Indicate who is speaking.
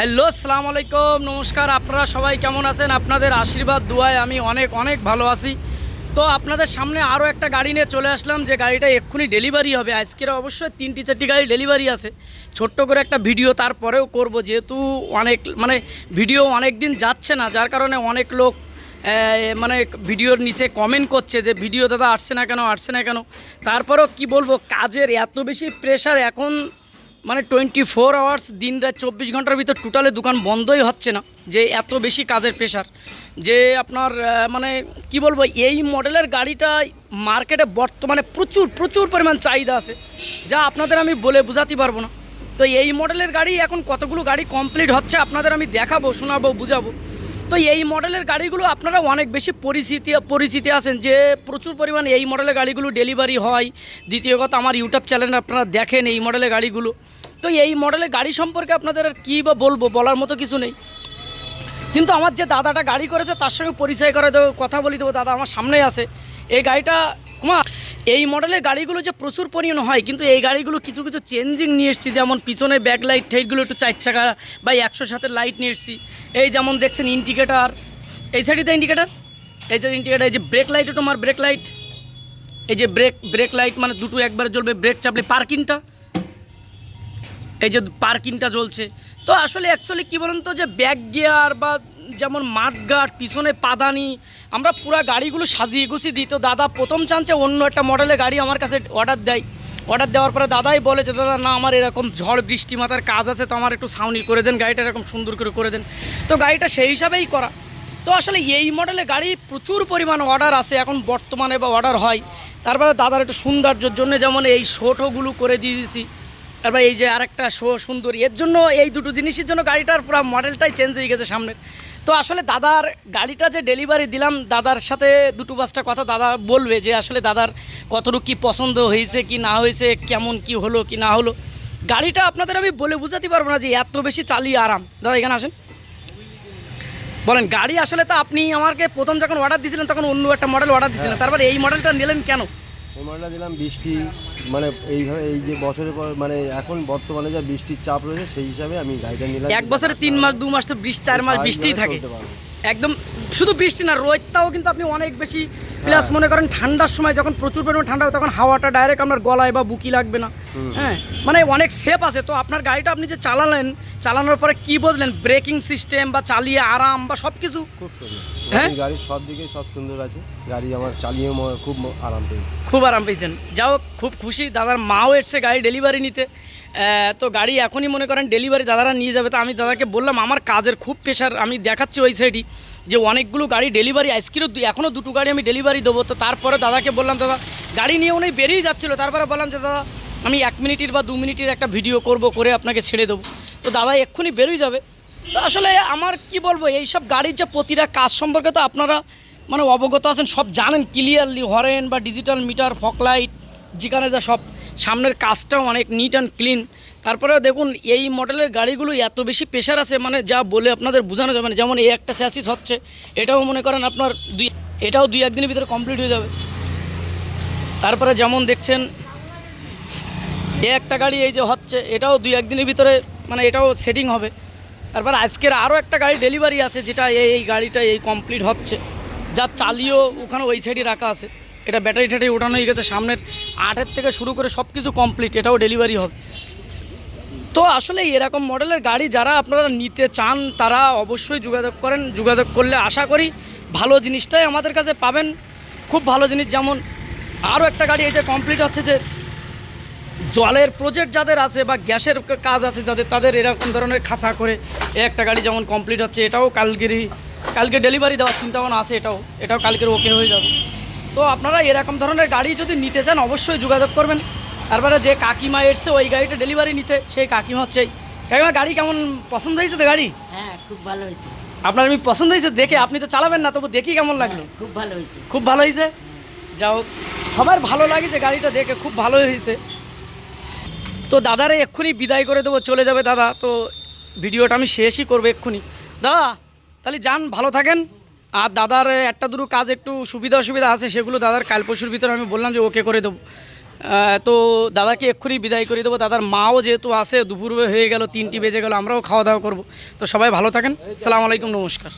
Speaker 1: Hello, আসসালামু আলাইকুম, নমস্কার, আপনারা সবাই কেমন আছেন? আপনাদের আশীর্বাদ, দুয়ায়, আমি অনেক অনেক ভালো আছি। তো আপনাদের সামনে আরও একটা গাড়ি নিয়ে চলে আসলাম, যে গাড়িটা এক্ষুনি ডেলিভারি হবে। আজকের অবশ্যই তিনটি, চারটি গাড়ি ডেলিভারি আছে। ছোট্ট করে একটা ভিডিও তারপরেও করব, যেহেতু অনেক মানে ভিডিও অনেক দিন যাচ্ছে না, যার কারণে অনেক লোক মানে ভিডিওর নিচে কমেন্ট করছে যে, ভিডিও দাদা আসছে না কেন, আসছে না কেন? তারপরেও কি বলব, কাজের এত বেশি প্রেশার এখন মানে টোয়েন্টি ফোর আওয়ার্স দিন রাত চব্বিশ ঘণ্টার ভিতর টোটালে দোকান বন্ধই হচ্ছে না, যে এত বেশি কাজের প্রেশার যে আপনার মানে কি বলব, এই মডেলের গাড়িটা মার্কেটে বর্তমানে প্রচুর প্রচুর পরিমাণ চাহিদা আছে, যা আপনাদের আমি বলে বোঝাতে পারব না। তো এই মডেলের গাড়ি এখন কতগুলো গাড়ি কমপ্লিট হচ্ছে আপনাদের আমি দেখাবো, শোনাবো, বুঝাবো। তো এই মডেলের গাড়িগুলো আপনারা অনেক বেশি পরিচিতি পরিচিতি আছেন যে প্রচুর পরিমাণে এই মডেলের গাড়িগুলো ডেলিভারি হয়। দ্বিতীয় কথা, আমার ইউটিউব চ্যানেল আপনারা দেখেন এই মডেলের গাড়িগুলো। তো এই মডেলের গাড়ি সম্পর্কে আপনাদের আর কী বা বলব? বলার মতো কিছু নেই। কিন্তু আমার যে দাদাটা গাড়ি করেছে, তার সঙ্গে পরিচয় করে দেবো, কথা বলি দেবো, দাদা আমার সামনেই আছে। এই গাড়িটা, মা, এই মডেলের গাড়িগুলো যে প্রচুর পরিমাণ হয়, কিন্তু এই গাড়িগুলো কিছু কিছু চেঞ্জিং নিয়ে এসেছি, যেমন পিছনে ব্যাক লাইট ঠাইটগুলো একটু চার চাকা বা একশো সাথে লাইট নিয়ে এসেছি। এই যেমন দেখছেন ইন্ডিকেটার এই সাইডে ইন্ডিকেটার এই যে ইন্ডিকেটার এই যে ব্রেক লাইট তোমার ব্রেক লাইট এই যে ব্রেক ব্রেক লাইট মানে দুটো একবারে জ্বলবে ব্রেক চাপলে পার্কিংটা এই যে পার্কিংটা জ্বলছে। তো আসলে অ্যাকচুয়ালি কী বলুন তো যে ব্যাক গিয়ার বা যেমন মাঠগার্ড পিছনে পাদানি, আমরা পুরা গাড়িগুলো সাজিয়ে গুছিয়ে দিই। তো দাদা প্রথম চান্সে অন্য একটা মডেলের গাড়ি আমার কাছে অর্ডার দেয়। অর্ডার দেওয়ার পরে দাদাই বলে যে, দাদা, না, আমার এরকম ঝড়, বৃষ্টি মাথার কাজ আছে, তো আমার একটু সাউনি করে দেন, গাড়িটা এরকম সুন্দর করে করে দেন। তো গাড়িটা সেই হিসাবেই করা। তো আসলে এই মডেলে গাড়ি প্রচুর পরিমাণ অর্ডার আছে, এখন বর্তমানে বা অর্ডার হয়। তারপরে দাদার একটু সৌন্দর্যের জন্য যেমন এই শোটোগুলো করে দিয়ে দিয়েছি তারপর এই যে আরেকটা শো সুন্দর এর জন্য এই দুটো জিনিসের জন্য গাড়িটার পুরো মডেলটাই চেঞ্জ হয়ে গেছে সামনের। তো আসলে দাদার গাড়িটা যে ডেলিভারি দিলাম দাদার সাথে দুটো পাঁচটা কথা দাদা বলবে যে আসলে দাদার কতটুকু কি পছন্দ হয়েছে কি না হয়েছে কেমন কি হলো কি না হলো। গাড়িটা আপনাদের আমি বলে বোঝাতে পারব না যে এত বেশি চালিয়ে আরাম। দাদা এখানে আসেন। বলেন গাড়ি আসলে তো আপনি আমাকে প্রথম যখন অর্ডার দিয়েছিলেন তখন অন্য একটা মডেল অর্ডার দিয়েছিলেন। তারপর এই মডেলটা নিলেন কেন?
Speaker 2: এই দিলাম বৃষ্টি মানে এইভাবে এই যে বছরের পর মানে এখন বর্তমানে যা বৃষ্টির চাপ রয়েছে সেই হিসাবে আমি গাড়িটা নিলাম।
Speaker 1: এক বছরে তিন মাস দু মাস তো বৃষ্টি চার মাস বৃষ্টিই থাকে। একদম শুধু বৃষ্টি না রোদটাও কিন্তু আপনি অনেক বেশি প্লাস মনে করেন ঠান্ডার সময় যখন প্রচুর পরিমাণ ঠান্ডা হবে তখন হাওয়াটা ডাইরেক্ট আপনার গলায় বা বুকি লাগবে না। হ্যাঁ মানে অনেক সেফ আছে। তো আপনার গাড়িটা আপনি যে চালালেন চালানোর পরে কি বুঝলেন ব্রেকিং সিস্টেম বা চালিয়ে আরাম বা সব কিছু
Speaker 2: খুব সুন্দর।
Speaker 1: হ্যাঁ?
Speaker 2: গাড়ির সব দিকে সব সুন্দর আছে। গাড়ি আমার চালিয়ে খুব আরাম পেয়েছি।
Speaker 1: খুব আরাম পেয়েছেন। যাও খুব খুশি। দাদার মাও এসছে গাড়ি ডেলিভারি নিতে। তো গাড়ি এখনই মনে করেন ডেলিভারি দাদারা নিয়ে যাবে। তো আমি দাদাকে বললাম আমার কাজের খুব প্রেশার আমি দেখাচ্ছি ওই সাইডই যে অনেকগুলো গাড়ি ডেলিভারি আজকেরও এখনও দুটো গাড়ি আমি ডেলিভারি দেবো। তো তারপরে দাদাকে বললাম, দাদা, গাড়ি নিয়ে উনি বেরিয়ে যাচ্ছিল। তারপরে বললাম যে, দাদা, আমি এক মিনিটের বা দু মিনিটের একটা ভিডিও করব, করে আপনাকে ছেড়ে দেবো। তো দাদা এক্ষুনি বেরোয় যাবে। তো আসলে আমার কি বলব এইসব গাড়ির যে প্রতিটা কাজ সম্পর্কে তো আপনারা মানে অবগত আছেন, সব জানেন ক্লিয়ারলি হরেন বা ডিজিটাল মিটার ফকলাইট যেখানে যা সব সামনের কাজটাও অনেক নিট অ্যান্ড ক্লিন তারপরেও দেখুন, এই মডেলের গাড়িগুলো এত বেশি প্রেশার আছে মানে যা বলে আপনাদের বোঝানো যাবে না। যেমন এই একটা স্যাসিস হচ্ছে, এটাও মনে করেন আপনার দুই, এটাও দুই একদিনের ভিতরে কমপ্লিট হয়ে যাবে। তারপরে যেমন দেখছেন, এ একটা গাড়ি এই যে হচ্ছে, এটাও দুই একদিনের ভিতরে মানে এটাও সেটিং হবে। তারপর আজকের আরও একটা গাড়ি ডেলিভারি আছে, যেটা এই গাড়িটা এই কমপ্লিট হচ্ছে। যা চালিয়েও ওখানে ওই সাইডে রাখা আছে। এটা ব্যাটারি ট্যাটারি ওঠানো হয়ে গেছে, সামনের আটের থেকে শুরু করে সব কিছু কমপ্লিট এটাও ডেলিভারি হবে। তো আসলে এরকম মডেলের গাড়ি যারা আপনারা নিতে চান, তারা অবশ্যই যোগাযোগ করেন। যোগাযোগ করলে আশা করি ভালো জিনিসটাই আমাদের কাছে পাবেন। খুব ভালো জিনিস, যেমন আরও একটা গাড়ি এটা কমপ্লিট হচ্ছে যে জলের প্রজেক্ট যাদের আছে বা গ্যাসের কাজ আছে, যাদের তাদের এরকম ধরনের খাসা করে। এ একটা গাড়ি যেমন কমপ্লিট হচ্ছে, এটাও কালকেরই, কালকে ডেলিভারি দেওয়ার চিন্তা ভাবনা আছে এটাও। এটাও কালকের ওকে হয়ে যাবে। তো আপনারা এরকম ধরনের গাড়ি যদি নিতে চান, অবশ্যই যোগাযোগ করবেন। তারপরে যে কাকিমা এসছে ওই গাড়িটা ডেলিভারি নিতে সেই কাকিমা হচ্ছে। কাকিমা গাড়ি কেমন পছন্দ হয়েছে তো গাড়ি?
Speaker 3: হ্যাঁ খুব ভালো হয়েছে।
Speaker 1: আপনার আমি পছন্দ হয়েছে দেখে আপনি তো চালাবেন না তবু দেখি কেমন লাগল।
Speaker 3: খুব ভালো হয়েছে।
Speaker 1: খুব ভালো হয়েছে? যাও সবার ভালো লাগে যে গাড়িটা দেখে খুব ভালো হয়েছে। তো দাদারে এক্ষুনি বিদায় করে দেবো চলে যাবে দাদা। তো ভিডিওটা আমি শেষই করব এক্ষুনি। দাদা তাহলে যান ভালো থাকেন। আর দাদার একটা দুটো কাজ একটু সুবিধা অসুবিধা আছে সেগুলো দাদার কাল পরশুর ভিতরে আমি বললাম যে ওকে করে দেবো। তো দাদাকে এক্ষুনি বিদায় করে দেবো। দাদার মাও যেহেতু আসে দুপুর হয়ে গেল, তিনটি বেজে গেল, আমরাও খাওয়া দাওয়া করব। তো সবাই ভালো থাকেন। সালাম আলাইকুম, নমস্কার।